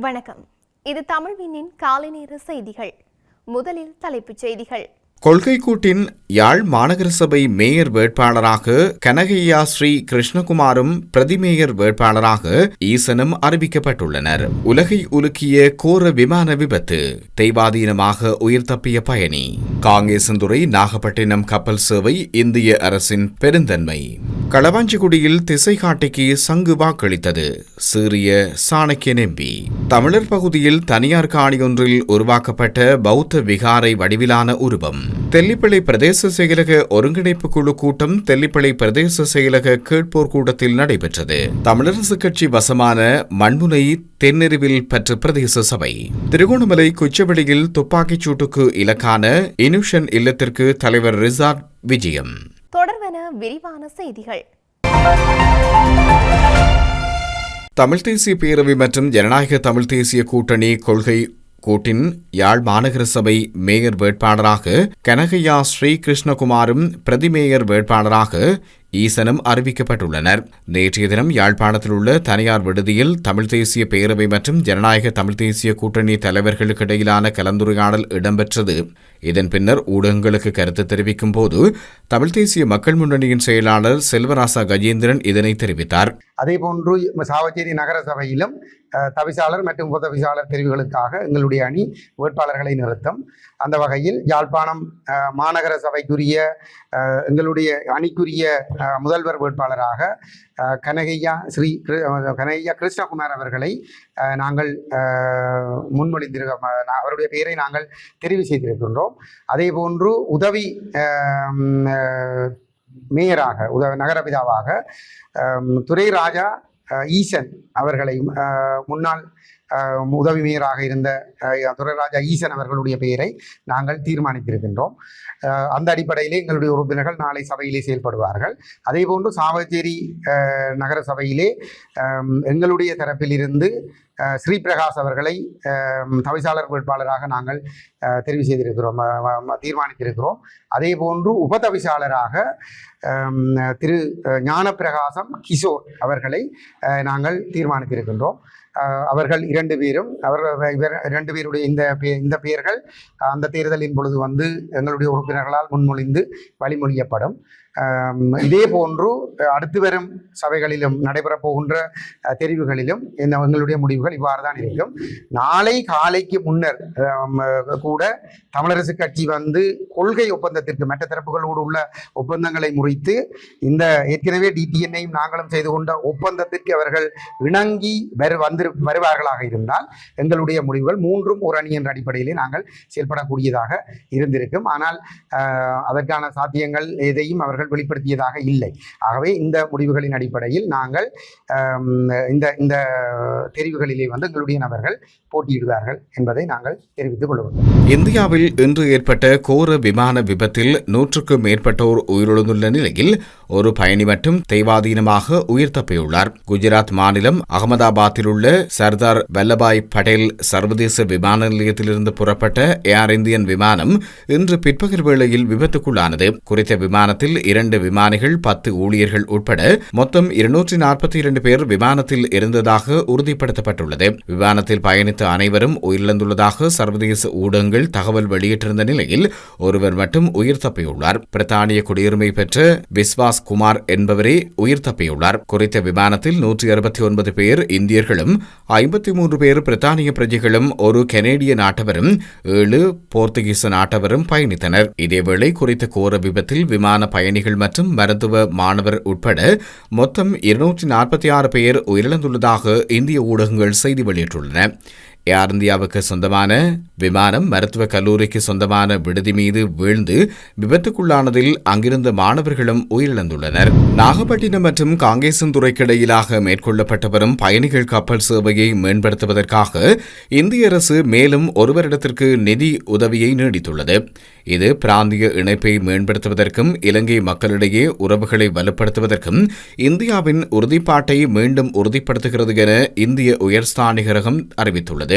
வணக்கம். இது தமிழ்வினின் காலை நேர செய்திகள். முதலில் தலைப்புச் செய்திகள். கொள்கை கூட்டின் யாழ் மாநகர சபை மேயர் வேட்பாளராக கனகையா ஸ்ரீ கிருஷ்ணகுமாரும் பிரதிமேயர் வேட்பாளராக ஈசனும் அறிவிக்கப்பட்டுள்ளனர். உலகை உலுக்கிய கோர விமான விபத்து தெய்வாதீனமாக உயிர் தப்பிய பயணி. காங்கேசந்துறை நாகப்பட்டினம் கப்பல் சேவை இந்திய அரசின் பெருந்தன்மை. களவாஞ்சிக்குடியில் திசை காட்டிக்கு சங்கு வாக்களித்தது. சீரிய சாணக்கிய நெம்பி தமிழர் பகுதியில் தனியார் காணியொன்றில் உருவாக்கப்பட்ட பௌத்த விகாரை வடிவிலான உருவம். தெல்லிப்பளை பிரதேச செயலக ஒருங்கிணைப்பு குழு கூட்டம் தெல்லிப்பளை பிரதேச செயலக கேட்போர் கூட்டத்தில் நடைபெற்றது. தமிழரசு கட்சி வசமான மண்முனை தென்னெருவில் பெற்ற பிரதேச சபை. திருகோணமலை குச்சவெளியில் துப்பாக்கிச் சூட்டுக்கு இலக்கான இனுஷன் இல்லத்திற்கு தலைவர் ரிசார்ட் விஜயம். தொடர் விரிவான செய்திகள். தமிழ் தேசிய பேரவை மற்றும் ஜனநாயக தமிழ் தேசிய கூட்டணி கொள்கை கூட்டின் யாழ் மாநகர சபை மேயர் வேட்பாளராக கனகையா ஸ்ரீகிருஷ்ணகுமாரும் பிரதிமேயர் வேட்பாளராக ஈசனும் அறிவிக்கப்பட்டுள்ளனர். நேற்றைய தினம் யாழ்ப்பாணத்தில் உள்ள தனியார் விடுதியில் தமிழ் தேசிய பேரவை மற்றும் ஜனநாயக தமிழ் தேசிய கூட்டணி தலைவர்களுக்கு இடையிலான கலந்துரையாடல் இடம்பெற்றது. இதன் பின்னர் ஊடகங்களுக்கு கருத்து தெரிவிக்கும் போது தமிழ் தேசிய மக்கள் முன்னணியின் செயலாளர் செல்வராசா கஜேந்திரன் இதனை தெரிவித்தார். அதேபோன்று சாவச்சேரி நகர சபையிலும் தவிசாளர் மற்றும் உபதவிசாளர் தெரிவுகளுக்காக எங்களுடைய அணி வேட்பாளர்களை நிறுத்தம். அந்த வகையில் யாழ்ப்பாணம் மாநகர சபைக்குரிய எங்களுடைய அணிக்குரிய முதல்வர் வேட்பாளராக கனகையா ஸ்ரீ கனகையா கிருஷ்ணகுமார் அவர்களை நாங்கள் முன்மொழிந்திருக்க அவருடைய பெயரை நாங்கள் தெரிவு செய்திருக்கின்றோம். அதே போன்று உதவி மேயராக உத நகரபிதாவாக அம், துரை ராஜா ஈசன் அவர்களை முன்னாள் உதவி மேயராக இருந்த துரைராஜா ஈசன் அவர்களுடைய பெயரை நாங்கள் தீர்மானித்திருக்கின்றோம். அந்த அடிப்படையிலே எங்களுடைய உறுப்பினர்கள் நாளை சபையிலே செயல்படுவார்கள். அதேபோன்று சாவச்சேரி நகர சபையிலே எங்களுடைய தரப்பிலிருந்து ஸ்ரீபிரகாஷ் அவர்களை தவிசாளர் வேட்பாளராக நாங்கள் தெரிவு செய்திருக்கிறோம் தீர்மானித்திருக்கிறோம். அதே போன்று உபதவிசாளராக திரு ஞானப்பிரகாசம் கிஷோர் அவர்களை நாங்கள் தீர்மானித்திருக்கின்றோம். அவர்கள் இரண்டு பேரும் அவர் இவர் இரண்டு பேருடைய இந்த இந்த பெயர்கள் அந்த தேர்தலின் பொழுது வந்து எங்களுடைய உறுப்பினர்களால் முன்மொழிந்து வழிமொழியப்படும். இதே போன்று அடுத்து வரும் சபைகளிலும் நடைபெறப் போகின்ற தெரிவுகளிலும் இந்த எங்களுடைய முடிவுகள் இவ்வாறு தான் இருக்கும். நாளை காலைக்கு முன்னர் கூட தமிழரசு கட்சி வந்து கொள்கை ஒப்பந்தத்திற்கு மற்ற தரப்புகளோடு உள்ள ஒப்பந்தங்களை முறித்து இந்த ஏற்கனவே டிடிஎன்ஐயும் நாங்களும் செய்து கொண்ட ஒப்பந்தத்திற்கு அவர்கள் இணங்கி வரு வந்து வருவார்களாக இருந்தால் எங்களுடைய முடிவுகள் மூன்றும் ஒரு அணி என்ற அடிப்படையிலே நாங்கள் செயல்படக்கூடியதாக இருந்திருக்கும். ஆனால் அதற்கான சாத்தியங்கள் எதையும் அவர்கள் வெளிப்படுத்தியதாக இல்லை. ஆகவே இந்த முடிவுகளின் அடிப்படையில் நாங்கள் இந்த இந்த தெரிவுகளிலே வந்து எங்களுடைய நபர்கள் போட்டியிடுவார்கள் என்பதை நாங்கள் தெரிவித்துக் கொள்வோம். இந்தியாவில் இன்று ஏற்பட்ட கோர விமான விபத்தில் நூற்றுக்கும் மேற்பட்டோர் உயிரிழந்துள்ள நிலையில் ஒரு பயணி மட்டும் தெய்வாதீனமாக உயிர் தப்பியுள்ளார் குஜராத் மாநிலம் அகமதாபாத்தில் உள்ள சர்தார் வல்லபாய் படேல் சர்வதேச விமான நிலையத்திலிருந்து புறப்பட்ட ஏர் இந்தியன் விமானம் இன்று பிற்பகல் வேளையில் விபத்துக்குள்ளானது. குறித்த விமானத்தில் இரண்டு விமானிகள் பத்து ஊழியர்கள் உட்பட மொத்தம் இருநூற்றி நாற்பத்தி இரண்டு பேர் விமானத்தில் இருந்ததாக உறுதிப்படுத்தப்பட்டுள்ளது. விமானத்தில் பயணித்த அனைவரும் உயிரிழந்துள்ளதாக சர்வதேச ஊடகங்கள் தகவல் வெளியிட்டிருந்த நிலையில் ஒருவர் மட்டும் உயிர் தப்பியுள்ளார். பிரித்தானிய குடியுரிமை பெற்ற விஸ்வாஸ் குமார் என்பவரே உயிர் தப்பியுள்ளார். குறித்த விமானத்தில் நூற்றி அறுபத்தி ஒன்பது பேர் இந்தியர்களும் ஐம்பத்தி மூன்று பேர் பிரித்தானிய பிரஜைகளும் ஒரு கனேடிய நாட்டவரும் ஏழு போர்த்துகீச நாட்டவரும் பயணித்தனர். இதேவேளை குறித்த கோர விபத்தில் விமான பயணிகள் மற்றும் மருத்துவ மாணவர் உட்பட மொத்தம் இருநூற்றி நாற்பத்தி ஆறு பேர் உயிரிழந்துள்ளதாக இந்திய ஊடகங்கள் செய்தி வெளியிட்டுள்ளன. ஏர் இந்தியாவுக்கு சொந்தமான விமானம் மருத்துவக் கல்லூரிக்கு சொந்தமான விடுதி மீது வீழ்ந்து விபத்துக்குள்ளானதில் அங்கிருந்த மாணவர்களும் உயிரிழந்துள்ளனர். நாகப்பட்டினம் மற்றும் காங்கேசன்துறைக்கு இடையிலாக மேற்கொள்ளப்பட்டு வரும் பயணிகள் கப்பல் சேவையை மேம்படுத்துவதற்காக இந்திய அரசு மேலும் ஒரு வருடத்திற்கு நிதி உதவியை நீடித்துள்ளது. இது பிராந்திய இணைப்பை மேம்படுத்துவதற்கும் இலங்கை மக்களிடையே உறவுகளை வலுப்படுத்துவதற்கும் இந்தியாவின் உறுதிப்பாட்டை மீண்டும் உறுதிப்படுத்துகிறது என இந்திய உயர்ஸ்தானிகரகம் அறிவித்துள்ளது.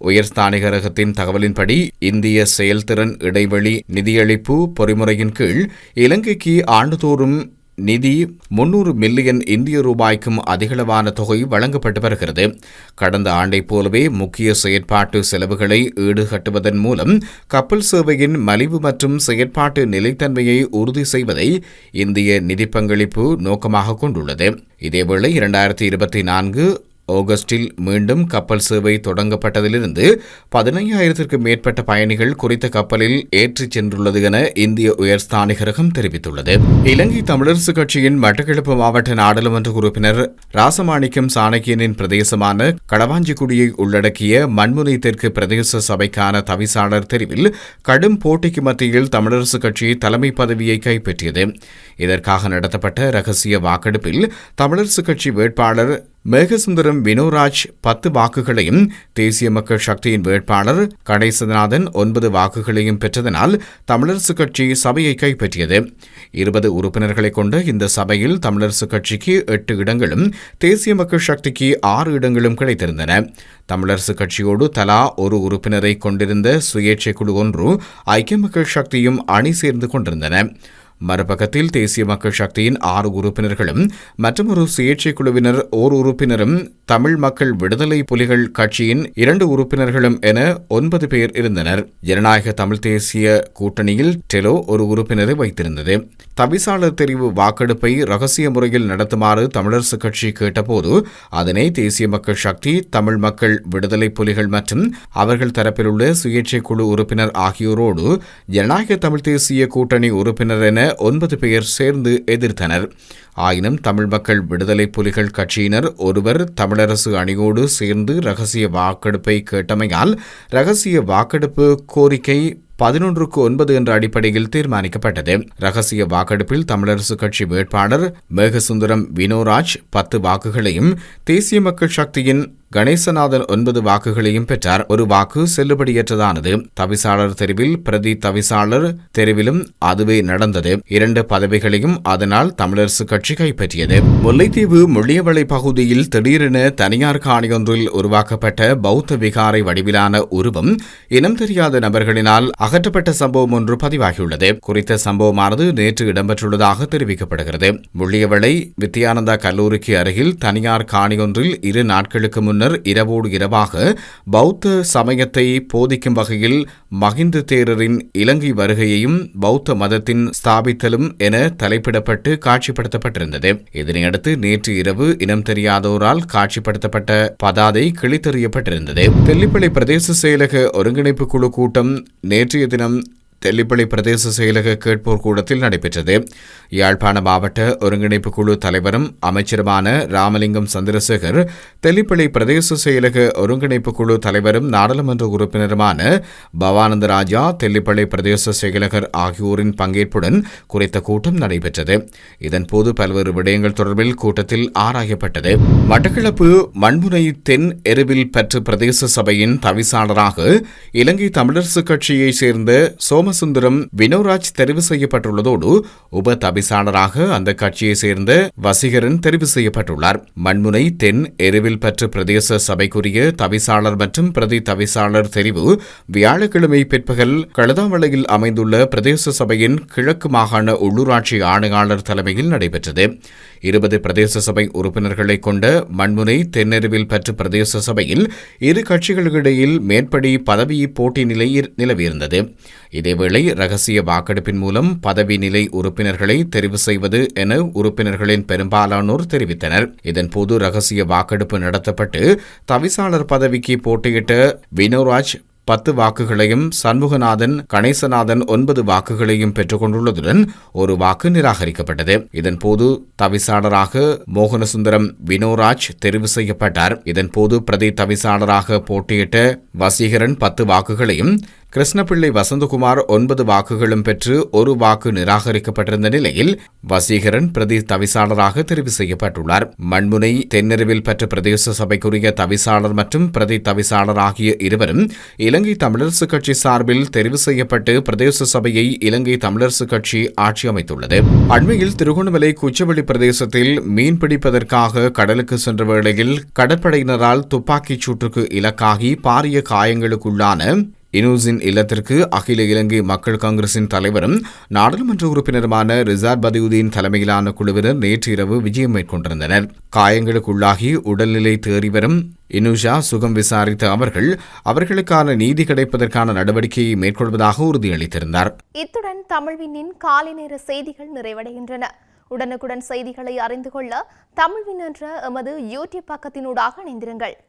உயர்ஸ்தானிகரகத்தின் தகவலின்படி இந்திய செயல்திறன் இடைவெளி நிதியளிப்பு பொறிமுறையின் கீழ் இலங்கைக்கு ஆண்டுதோறும் நிதி முன்னூறு மில்லியன் இந்திய ரூபாய்க்கும் அதிகளவான தொகை வழங்கப்பட்டு வருகிறது. கடந்த ஆண்டைப் போலவே முக்கிய செயற்பாட்டு செலவுகளை ஈடுகட்டுவதன் மூலம் கப்பல் சேவையின் மலிவு மற்றும் செயற்பாட்டு நிலைத்தன்மையை உறுதி செய்வதை இந்திய நிதி பங்களிப்பு நோக்கமாக கொண்டுள்ளது. இதேவேளை இரண்டாயிரத்தி இருபத்தி நான்கு ஆகஸ்டில் மீண்டும் கப்பல் சேவை தொடங்கப்பட்டதிலிருந்து பதினையாயிரத்திற்கும் மேற்பட்ட பயணிகள் குறித்த கப்பலில் ஏற்றிச் சென்றுள்ளது என இந்திய உயர்ஸ்தானிகரகம் தெரிவித்துள்ளது. இலங்கை தமிழரசு கட்சியின் மட்டக்களப்பு மாவட்ட நாடாளுமன்ற உறுப்பினர் ராசமாணிக்கம் சாணக்கியனின் பிரதேசமான களவாஞ்சிக்குடியை உள்ளடக்கிய மண்முனை தெற்கு பிரதேச சபைக்கான தவிசாளர் தெரிவில் கடும் போட்டிக்கு மத்தியில் தமிழரசு கட்சி தலைமை பதவியை கைப்பற்றியது. இதற்காக நடத்தப்பட்ட ரகசிய வாக்கெடுப்பில் தமிழரசு கட்சி வேட்பாளர் மேகசுந்தரம் வினோராஜ் பத்து வாக்குகளையும் தேசிய மக்கள் சக்தியின் வேட்பாளர் கணேசநாதன் ஒன்பது வாக்குகளையும் பெற்றதனால் தமிழரசு கட்சி சபையை கைப்பற்றியது. இருபது உறுப்பினர்களை கொண்ட இந்த சபையில் தமிழரசு கட்சிக்கு எட்டு இடங்களும் தேசிய மக்கள் சக்திக்கு ஆறு இடங்களும் கிடைத்திருந்தன. தமிழரசு கட்சியோடு தலா ஒரு உறுப்பினரை கொண்டிருந்த சுயேட்சை குழு ஒன்று ஐக்கிய மக்கள் சக்தியும் அணி சேர்ந்து கொண்டிருந்தன. மறுபக்கத்தில் தேசிய மக்கள் சக்தியின் ஆறு உறுப்பினர்களும் மற்றொரு சுயேட்சை குழுவினர் ஓர் உறுப்பினரும் தமிழ் மக்கள் விடுதலை புலிகள் கட்சியின் இரண்டு உறுப்பினர்களும் என ஒன்பது பேர் இருந்தனர். ஜனநாயக தமிழ் தேசிய கூட்டணியில் டெலோ ஒரு உறுப்பினரை வைத்திருந்தது. தவிசாளர் தெரிவு வாக்கெடுப்பை ரகசிய முறையில் நடத்துமாறு தமிழரசு கட்சி கேட்டபோது அதனை தேசிய மக்கள் சக்தி தமிழ் மக்கள் விடுதலை புலிகள் மற்றும் அவர்கள் தரப்பில் உள்ள சுயேட்சை குழு உறுப்பினர் ஆகியோரோடு ஜனநாயக தமிழ் தேசிய கூட்டணி உறுப்பினர் என ஒன்பது பேர் சேர்ந்து எதிர்த்தனர். ஆயினும் தமிழ் மக்கள் விடுதலை புலிகள் கட்சியினர் ஒருவர் தமிழரசு அணியோடு சேர்ந்து ரகசிய வாக்கெடுப்பை கேட்டமையால் ரகசிய வாக்கெடுப்பு கோரிக்கை பதினொன்றுக்கு ஒன்பது என்ற அடிப்படையில் தீர்மானிக்கப்பட்டது. ரகசிய வாக்கெடுப்பில் தமிழரசு கட்சி வேட்பாளர் மேகசுந்தரம் வினோராஜ் பத்து வாக்குகளையும் தேசிய மக்கள் சக்தியின் கணேசநாதன் ஒன்பது வாக்குகளையும் பெற்றார். ஒரு வாக்கு செல்லுபடியற்றதானது. தவிசாளர் தெரிவில் பிரதி தவிசாளர் தெரிவிலும் அதுவே நடந்தது. இரண்டு பதவிகளையும் அதனால் தமிழரசு கட்சி கைப்பற்றியது. முல்லைத்தீவு முள்ளியவளை பகுதியில் திடீரென தனியார் காணியொன்றில் உருவாக்கப்பட்ட பௌத்த விகாரை வடிவிலான உருவம் இனம் தெரியாத நபர்களினால் அகற்றப்பட்ட சம்பவம் ஒன்று பதிவாகியுள்ளது. குறித்த சம்பவமானது நேற்று இடம்பெற்றுள்ளதாக தெரிவிக்கப்படுகிறது. முள்ளியவளை வித்யானந்தா கல்லூரிக்கு அருகில் தனியார் காணியொன்றில் இரு நாட்களுக்கு முன்னர் இரவோடு இரவாக பௌத்த சமயத்தை போதிக்கும் வகையில் மகிந்த தேரரின் இலங்கை வருகையையும் பௌத்த மதத்தின் ஸ்தாபித்தலும் என தலைப்பிடப்பட்டு காட்சிப்படுத்தப்பட்டிருந்தது. இதனையடுத்து நேற்று இரவு இனம் தெரியாதோரால் காட்சிப்படுத்தப்பட்ட பதாதை கிழித்தெறியப்பட்டிருந்தது. தெல்லிப்பள்ளி பிரதேச செயலக ஒருங்கிணைப்பு குழு கூட்டம் நேற்றைய தினம் தெல்லிப்பள்ளி பிரதேச செயலக கேட்போர் கூடத்தில் நடைபெற்றது. யாழ்ப்பாண மாவட்ட ஒருங்கிணைப்பு குழு தலைவரும் அமைச்சருமான ராமலிங்கம் சந்திரசேகர் தெல்லிப்பள்ளி பிரதேச செயலக ஒருங்கிணைப்பு குழு தலைவரும் நாடாளுமன்ற உறுப்பினருமான பவானந்த ராஜா தெல்லிப்பள்ளி பிரதேச செயலகர் ஆகியோரின் பங்கேற்புடன் குறித்த கூட்டம் நடைபெற்றது. இதன்போது பல்வேறு விடயங்கள் தொடர்பில் கூட்டத்தில் ஆராயப்பட்டது. மட்டக்களப்பு மண்முனை தென் எருவில் பற்று பிரதேச சபையின் தவிசாளராக இலங்கை தமிழரசுக் கட்சியைச் சேர்ந்த சோம ராமசுந்தரம் வினோராஜ் தெரிவு செய்யப்பட்டுள்ளதோடு உப தவிசாளராக அந்த கட்சியைச் சேர்ந்த வசீகரன் தெரிவு செய்யப்பட்டுள்ளார். மண்முனை தென் எருவில் பற்று பிரதேச சபைக்குரிய தவிசாளர் மற்றும் பிரதி தவிசாளர் தெரிவு வியாழக்கிழமை பிற்பகல் கழுதாமலையில் அமைந்துள்ள பிரதேச சபையின் கிழக்கு மாகாண உள்ளூராட்சி ஆணையாளர் தலைமையில் நடைபெற்றது. இருபது பிரதேச சபை உறுப்பினர்களை கொண்ட மண்முனை தென்னெருவில் பற்று பிரதேச சபையில் இரு கட்சிகளுக்கிடையில் மேற்படி பதவி போட்டி நிலை நிலவியிருந்தது. இதேவேளை ரகசிய வாக்கெடுப்பின் மூலம் பதவி நிலை உறுப்பினர்களை தெரிவு செய்வது என உறுப்பினர்களின் பெரும்பாலானோர் தெரிவித்தனர். இதன்போது ரகசிய வாக்கெடுப்பு நடத்தப்பட்டு தவிசாளர் பதவிக்கு போட்டியிட்ட வினோராஜ் பத்து வாக்குகளையும் சண்முகநாதன் கணேசநாதன் ஒன்பது வாக்குகளையும் பெற்றுக் கொண்டுள்ளதுடன் ஒரு வாக்கு நிராகரிக்கப்பட்டது. இதன்போது தவிசாளராக மோகனசுந்தரம் வினோராஜ் தெரிவு செய்யப்பட்டார். இதன்போது பிரதி தவிசாளராக போட்டியிட்ட வசீகரன் பத்து வாக்குகளையும் கிருஷ்ணபிள்ளை வசந்தகுமார் ஒன்பது வாக்குகளும் பெற்று ஒரு வாக்கு நிராகரிக்கப்பட்டிருந்த நிலையில் வசீகரன் பிரதி தவிசாளராக தெரிவு செய்யப்பட்டுள்ளார். மண்முனை தென்னெருவில் பெற்ற பிரதேச சபைக்குரிய தவிசாளர் மற்றும் பிரதி தவிசாளர் ஆகிய இருவரும் இலங்கை தமிழரசு கட்சி சார்பில் தெரிவு செய்யப்பட்டு பிரதேச சபையை இலங்கை தமிழரசு கட்சி ஆட்சி அமைத்துள்ளது. அண்மையில் திருகோணமலை குச்சவெளி பிரதேசத்தில் மீன் பிடிப்பதற்காக கடலுக்கு சென்ற வேளையில் கடற்படையினரால் துப்பாக்கிச் சூட்டுக்கு இலக்காகி பாரிய காயங்களுக்குள்ளான இனூஸின் இல்லத்திற்கு அகில இலங்கை மக்கள் காங்கிரசின் தலைவரும் நாடாளுமன்ற உறுப்பினருமான ரிசார்ட் பதியுதீன் தலைமையிலான குழுவினர் நேற்று இரவு விஜயம் மேற்கொண்டிருந்தனர். காயங்களுக்குள்ளாகி உடல்நிலை தேறி வரும் இனுஷா சுகம் விசாரித்த அவர்கள் அவர்களுக்கான நீதி கிடைப்பதற்கான நடவடிக்கையை மேற்கொள்வதாக உறுதியளித்திருந்தார். இத்துடன் தமிழ்வினின் காலை நேர செய்திகள் நிறைவடைகின்றன. உடனுக்குடன் செய்திகளை அறிந்து கொள்ள தமிழ்வின் என்ற எமது யூடியூப் பக்கத்தினூடாக இணைந்திருங்கள்.